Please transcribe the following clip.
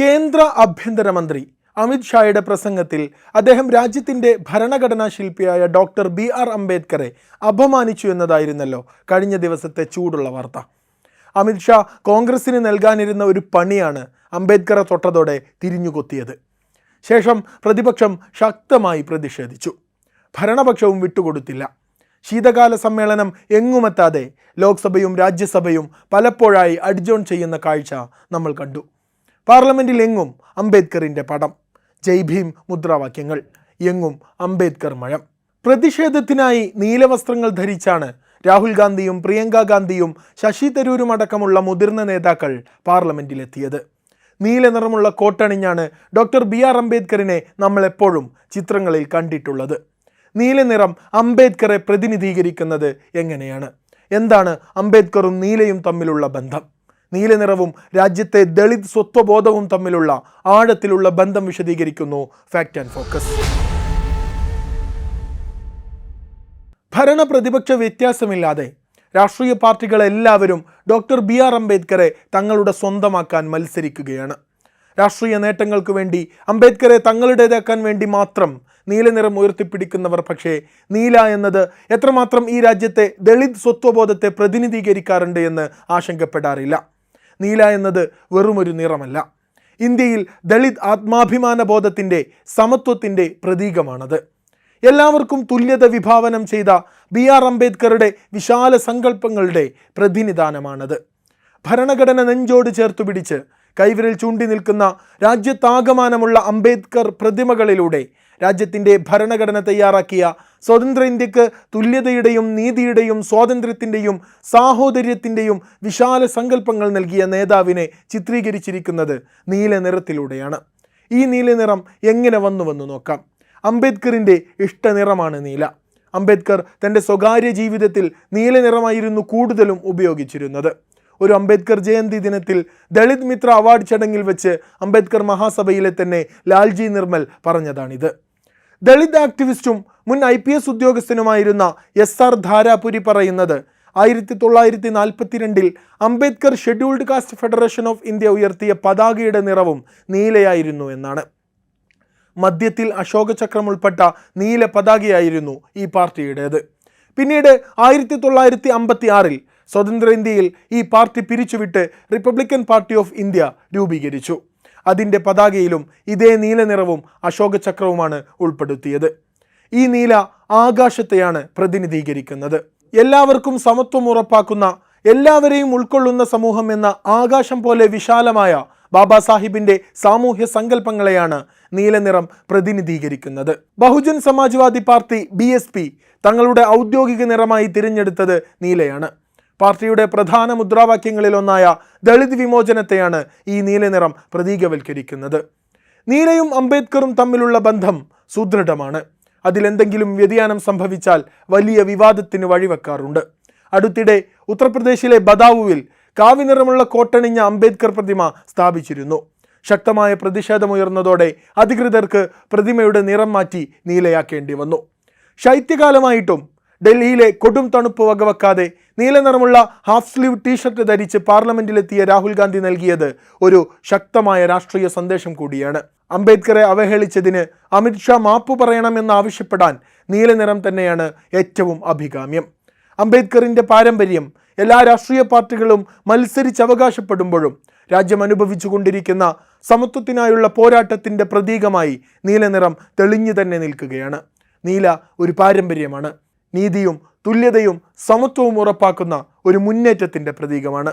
കേന്ദ്ര ആഭ്യന്തരമന്ത്രി അമിത്ഷായുടെ പ്രസംഗത്തിൽ അദ്ദേഹം രാജ്യത്തിന്റെ ഭരണഘടനാ ശില്പിയായ ഡോക്ടർ ബി ആർ അംബേദ്കറെ അപമാനിച്ചു എന്നതായിരുന്നല്ലോ കഴിഞ്ഞ ദിവസത്തെ ചൂടുള്ള വാർത്ത. അമിത്ഷാ കോൺഗ്രസിന് നൽകാനിരുന്ന ഒരു പണിയാണ് അംബേദ്കറെ തൊട്ടതോടെ തിരിഞ്ഞുകൊത്തിയത്. ശേഷം പ്രതിപക്ഷം ശക്തമായി പ്രതിഷേധിച്ചു. ഭരണപക്ഷവും വിട്ടുകൊടുത്തില്ല. ശീതകാല സമ്മേളനം എങ്ങുമെത്താതെ ലോക്സഭയും രാജ്യസഭയും പലപ്പോഴായി അഡ്ജോൺ ചെയ്യുന്ന കാഴ്ച നമ്മൾ കണ്ടു. പാർലമെന്റിൽ എങ്ങും അംബേദ്കറിന്റെ പടം ജയ് ഭീം മുദ്രാവാക്യങ്ങൾ എങ്ങും അംബേദ്കർ മഴം. പ്രതിഷേധത്തിനായി നീലവസ്ത്രങ്ങൾ ധരിച്ചാണ് രാഹുൽ ഗാന്ധിയും പ്രിയങ്ക ഗാന്ധിയും ശശി തരൂരും അടക്കമുള്ള മുതിർന്ന നേതാക്കൾ പാർലമെന്റിലെത്തിയത്. നീല നിറമുള്ള കോട്ടണിഞ്ഞാണ് ഡോക്ടർ ബി. ആർ. അംബേദ്കറിനെ നമ്മളെപ്പോഴും ചിത്രങ്ങളിൽ കണ്ടിട്ടുള്ളത്. നീല നിറം അംബേദ്കറെ പ്രതിനിധീകരിക്കുന്നത് എങ്ങനെയാണ്? എന്താണ് അംബേദ്കറും നീലയും തമ്മിലുള്ള ബന്ധം? നീല നിറവും രാജ്യത്തെ ദളിത് സ്വത്വബോധവും തമ്മിലുള്ള ആഴത്തിലുള്ള ബന്ധം വിശദീകരിക്കുന്നു ഫാക്ട് ആൻഡ് ഫോക്കസ് ഭരണ പ്രതിപക്ഷ വ്യത്യാസമില്ലാതെ രാഷ്ട്രീയ പാർട്ടികളെല്ലാവരും ഡോക്ടർ ബി ആർ അംബേദ്കറെ തങ്ങളുടെ സ്വന്തമാക്കാൻ മത്സരിക്കുകയാണ്. രാഷ്ട്രീയ നേട്ടങ്ങൾക്ക് വേണ്ടി അംബേദ്കറെ തങ്ങളുടേതാക്കാൻ വേണ്ടി മാത്രം നീലനിറം ഉയർത്തിപ്പിടിക്കുന്നവർ പക്ഷേ നീല എന്നത് എത്രമാത്രം ഈ രാജ്യത്തെ ദളിത് സ്വത്വബോധത്തെ പ്രതിനിധീകരിക്കാറുണ്ട് എന്ന് ആശങ്കപ്പെടാറില്ല. നീല എന്നത് വെറുമൊരു നിറമല്ല. ഇന്ത്യയിൽ ദളിത് ആത്മാഭിമാന ബോധത്തിന്റെ സമത്വത്തിന്റെ പ്രതീകമാണത്. എല്ലാവർക്കും തുല്യത വിഭാവനം ചെയ്ത ബി ആർ അംബേദ്കറുടെ വിശാല സങ്കല്പങ്ങളുടെ പ്രതിനിധാനമാണത്. ഭരണഘടന നെഞ്ചോട് ചേർത്തു പിടിച്ച് കൈവിരൽ ചൂണ്ടി നിൽക്കുന്ന രാജ്യത്താകമാനമുള്ള അംബേദ്കർ പ്രതിമകളിലൂടെ രാജ്യത്തിന്റെ ഭരണഘടന തയ്യാറാക്കിയ സ്വതന്ത്ര ഇന്ത്യയ്ക്ക് തുല്യതയുടെയും നീതിയുടെയും സ്വാതന്ത്ര്യത്തിന്റെയും സാഹോദര്യത്തിന്റെയും വിശാല സങ്കല്പങ്ങൾ നൽകിയ നേതാവിനെ ചിത്രീകരിച്ചിരിക്കുന്നത് നീല നിറത്തിലൂടെയാണ്. ഈ നീല നിറം എങ്ങനെ വന്നുവെന്ന് നോക്കാം. അംബേദ്കറിന്റെ ഇഷ്ടനിറമാണ് നീല. അംബേദ്കർ തന്റെ സ്വകാര്യ ജീവിതത്തിൽ നീല നിറമായിരുന്നു കൂടുതലും ഉപയോഗിച്ചിരുന്നത്. ഒരു അംബേദ്കർ ജയന്തി ദിനത്തിൽ ദളിത് മിത്ര അവാർഡ് ചടങ്ങിൽ വെച്ച് അംബേദ്കർ മഹാസഭയിലെ തന്നെ ലാൽജി നിർമ്മൽ പറഞ്ഞതാണിത്. ദളിത് ആക്ടിവിസ്റ്റും മുൻ ഐ പി എസ് ഉദ്യോഗസ്ഥനുമായിരുന്ന എസ് ആർ ധാരാപുരി പറയുന്നത് ആയിരത്തി തൊള്ളായിരത്തി നാൽപ്പത്തിരണ്ടിൽ Ambedkar scheduled caste federation of India ഉയർത്തിയ പതാകയുടെ നിറവും നീലയായിരുന്നു എന്നാണ്. മധ്യത്തിൽ അശോകചക്രം ഉൾപ്പെട്ട നീല പതാകയായിരുന്നു ഈ പാർട്ടിയുടേത്. പിന്നീട് ആയിരത്തി തൊള്ളായിരത്തി അമ്പത്തി ആറിൽ സ്വതന്ത്ര ഇന്ത്യയിൽ ഈ പാർട്ടി പിരിച്ചുവിട്ട് റിപ്പബ്ലിക്കൻ പാർട്ടി ഓഫ് ഇന്ത്യ രൂപീകരിച്ചു. അതിന്റെ പതാകയിലും ഇതേ നീല നിറവും അശോകചക്രവുമാണ് ഉൾപ്പെടുത്തിയത്. ഈ നീല ആകാശത്തെയാണ് പ്രതിനിധീകരിക്കുന്നത്. എല്ലാവർക്കും സമത്വം ഉറപ്പാക്കുന്ന എല്ലാവരെയും ഉൾക്കൊള്ളുന്ന സമൂഹം എന്ന ആകാശം പോലെ വിശാലമായ ബാബാ സാഹിബിന്റെ സാമൂഹ്യ സങ്കല്പങ്ങളെയാണ് നീലനിറം പ്രതിനിധീകരിക്കുന്നത്. ബഹുജൻ സമാജ്വാദി പാർട്ടി ബി തങ്ങളുടെ ഔദ്യോഗിക നിറമായി തിരഞ്ഞെടുത്തത് നീലയാണ്. പാർട്ടിയുടെ പ്രധാന മുദ്രാവാക്യങ്ങളിലൊന്നായ ദളിത് വിമോചനത്തെയാണ് ഈ നീലനിറം പ്രതീകവൽക്കരിക്കുന്നത്. നീലയും അംബേദ്കറും തമ്മിലുള്ള ബന്ധം സുദൃഢമാണ്. അതിലെന്തെങ്കിലും വ്യതിയാനം സംഭവിച്ചാൽ വലിയ വിവാദത്തിന് വഴിവെക്കാറുണ്ട്. അടുത്തിടെ ഉത്തർപ്രദേശിലെ ബദാവുവിൽ കാവിനിറമുള്ള കോട്ടണിഞ്ഞ അംബേദ്കർ പ്രതിമ സ്ഥാപിച്ചിരുന്നു. ശക്തമായ പ്രതിഷേധമുയർന്നതോടെ അധികൃതർക്ക് പ്രതിമയുടെ നിറം മാറ്റി നീലയാക്കേണ്ടി വന്നു. ശൈത്യകാലമായിട്ടും ഡൽഹിയിലെ കൊടും തണുപ്പ് വകവെക്കാതെ നീലനിറമുള്ള ഹാഫ് സ്ലീവ് ടീഷർട്ട് ധരിച്ച് പാർലമെന്റിലെത്തിയ രാഹുൽ ഗാന്ധി നൽകിയത് ഒരു ശക്തമായ രാഷ്ട്രീയ സന്ദേശം കൂടിയാണ്. അംബേദ്കറെ അവഹേളിച്ചതിന് അമിത്ഷാ മാപ്പ് പറയണമെന്ന് ആവശ്യപ്പെടാൻ നീലനിറം തന്നെയാണ് ഏറ്റവും അഭികാമ്യം. അംബേദ്കറിന്റെ പാരമ്പര്യം എല്ലാ രാഷ്ട്രീയ പാർട്ടികളും മത്സരിച്ച് അവകാശപ്പെടുമ്പോഴും രാജ്യം അനുഭവിച്ചുകൊണ്ടിരിക്കുന്ന സമത്വത്തിനായുള്ള പോരാട്ടത്തിന്റെ പ്രതീകമായി നീലനിറം തെളിഞ്ഞു തന്നെ നിൽക്കുകയാണ്. നീല ഒരു പാരമ്പര്യമാണ്. നീതിയും തുല്യതയും സമത്വവും ഉറപ്പാക്കുന്ന ഒരു മുന്നേറ്റത്തിന്റെ പ്രതീകമാണ്.